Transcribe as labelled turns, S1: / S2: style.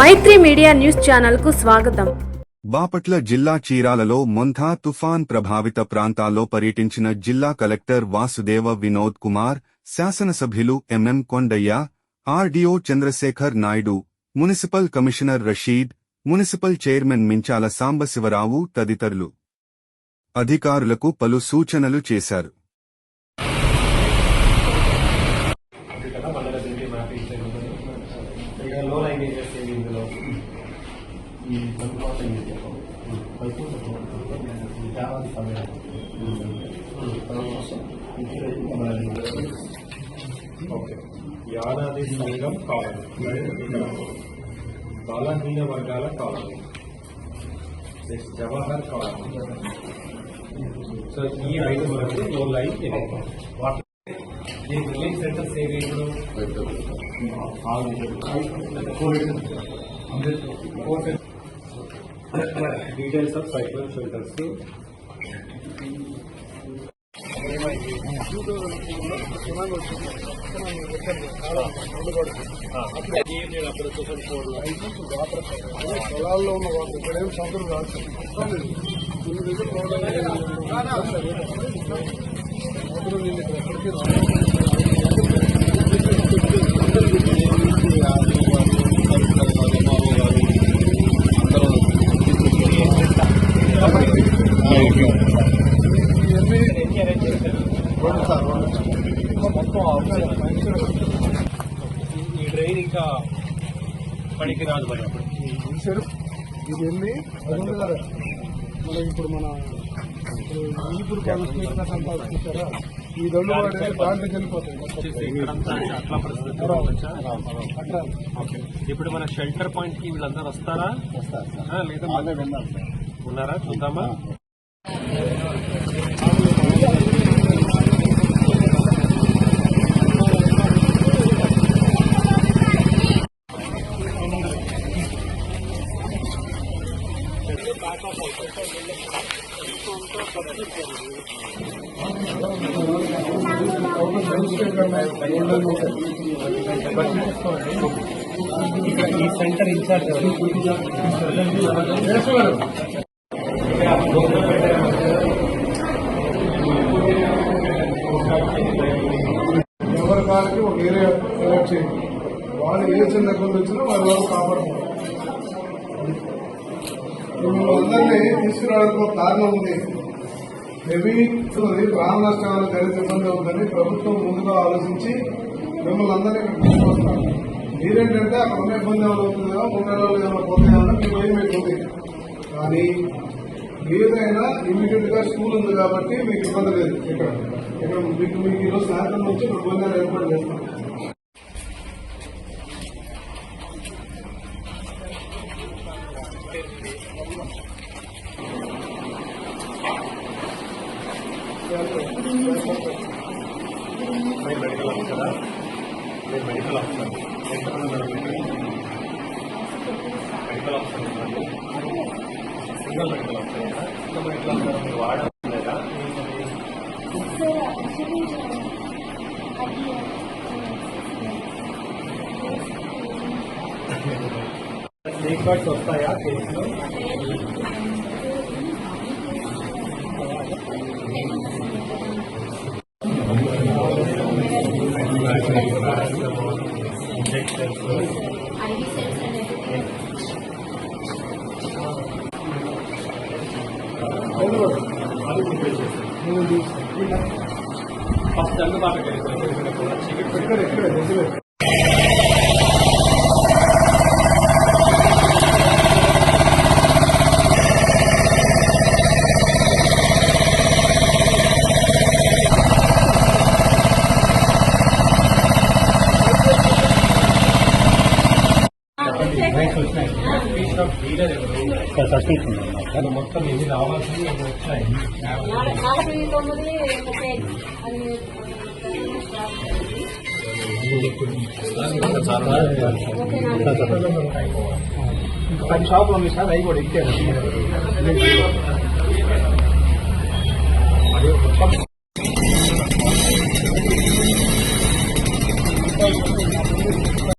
S1: మైత్రి media news ఛానల్కు స్వాగతం.
S2: బాపట్ల జిల్లా చీరాలలో మొంథా తుఫాన్ ప్రభావిత ప్రాంతాల్లో పర్యటించిన జిల్లా కలెక్టర్ వాసుదేవ వినోద్ కుమార్ శాసనసభ్యులు MM Kondaiah RDO Chandrasekhar Naidu municipal commissioner Rasheed municipal chairman Minchala Sambasivarao తదితరులు. అధికారులకు పలు సూచనలు చేశారు.
S3: ఇక లో లైనేజెస్ ఏవి ఇందులో ఈ సంతోషం ఇది పైపు చాలా సమయం ఓకే యాదాది సంఘం కావాలి ఇక్కడ బలహీన వర్గాల కావాలి నెక్స్ట్ జవహర్ కావాలి సో ఈ ఐదు వరకు లో లైన్ ఇది వాటి ఈ రిలీఫ్ సెంటర్స్ ఇప్పుడు డీటెయిల్స్ ఆఫ్ సైక్లోన్ షెల్టర్స్
S4: పొలాల్లో ఉన్న వాళ్ళు ఇక్కడేం సొంతం కాదు కొన్ని దగ్గర అవసరం నేను ఇక్కడ ఎక్కడికి రాను. ఇవన్నీ రెండు సార్ రెండు మొత్తం అవసరం
S3: ఈ డ్రైన్ ఇంకా పనికి రాదు మరి అప్పుడు.
S4: ఇది వెళ్ళి మనకి ఇప్పుడు మన ఇప్పుడు కాన్స్టిట్యూషన్ అంతా ఈ రెండు వాడి దాంట్లోకి వెళ్ళిపోతాయి
S3: ఇప్పుడు మన షెల్టర్ పాయింట్కి వీళ్ళందరూ వస్తారా? ఆ, లేదా ఉన్నారా? చూద్దామా? ఈ సెంటర్ ఇన్ఛార్జ్
S4: ఎవరి కాలకి ఒక ఏరియా సెలెక్ట్ చేయండి వాళ్ళు ఏ చిన్న ఇబ్బంది వచ్చినా వారి వాళ్ళు కాపాడుకోవాలి మిమ్మల్ని అందరినీ తీసుకురావడానికి ఒక కారణం ఉంది. హెవీ ప్రాణ నష్టాలు జరిగే ఇబ్బంది అవుతుందని ప్రభుత్వం ముందుగా ఆలోచించి మిమ్మల్ని అందరినీ ఇక్కడ తీసుకొస్తారు మీరేంటంటే అక్కడ ఉన్న ఇబ్బంది ఏమైనా అవుతుంది కదా మూడు నెలలు ఏమైనా పోతాయన్నా మీ భయం మీకు ఉంది. కానీ ఏదైనా ఇమీడియట్గా స్కూల్ ఉంది కాబట్టి మీకు ఇబ్బంది లేదు. ఇక్కడ ఇక్కడ మీకు మీకు ఈరోజు సాయంత్రం నుంచి ఇక్కడ భోజనాలు ఏర్పాటు చేస్తాం
S3: మీరు మెడికల్ ఆఫీసరా మీరు మెడికల్ ఆఫీసర్ ఎంతమంది ఉన్నారు మెడికల్ ఆఫీసర్ ఉన్నారండి సింగల్ మెడికల్ ఆఫీసర్ కదా? సింగల్ మెడికల్ ఆఫీసర్ మీరు వాడలేదా స్నేక్ బర్డ్స్ వస్తాయా కేసులో ఫస్ట్ అందుబాటులో కలిగి
S4: ఇక్కడ ఇక్కడ దగ్గర
S3: డీలర్ ఎవరు మొత్తం ఎన్ని రావాల్సింది ఎన్ని వచ్చాయి
S4: పది షాపులు ఉన్నాయి సార్ అవి కూడా ఇచ్చారు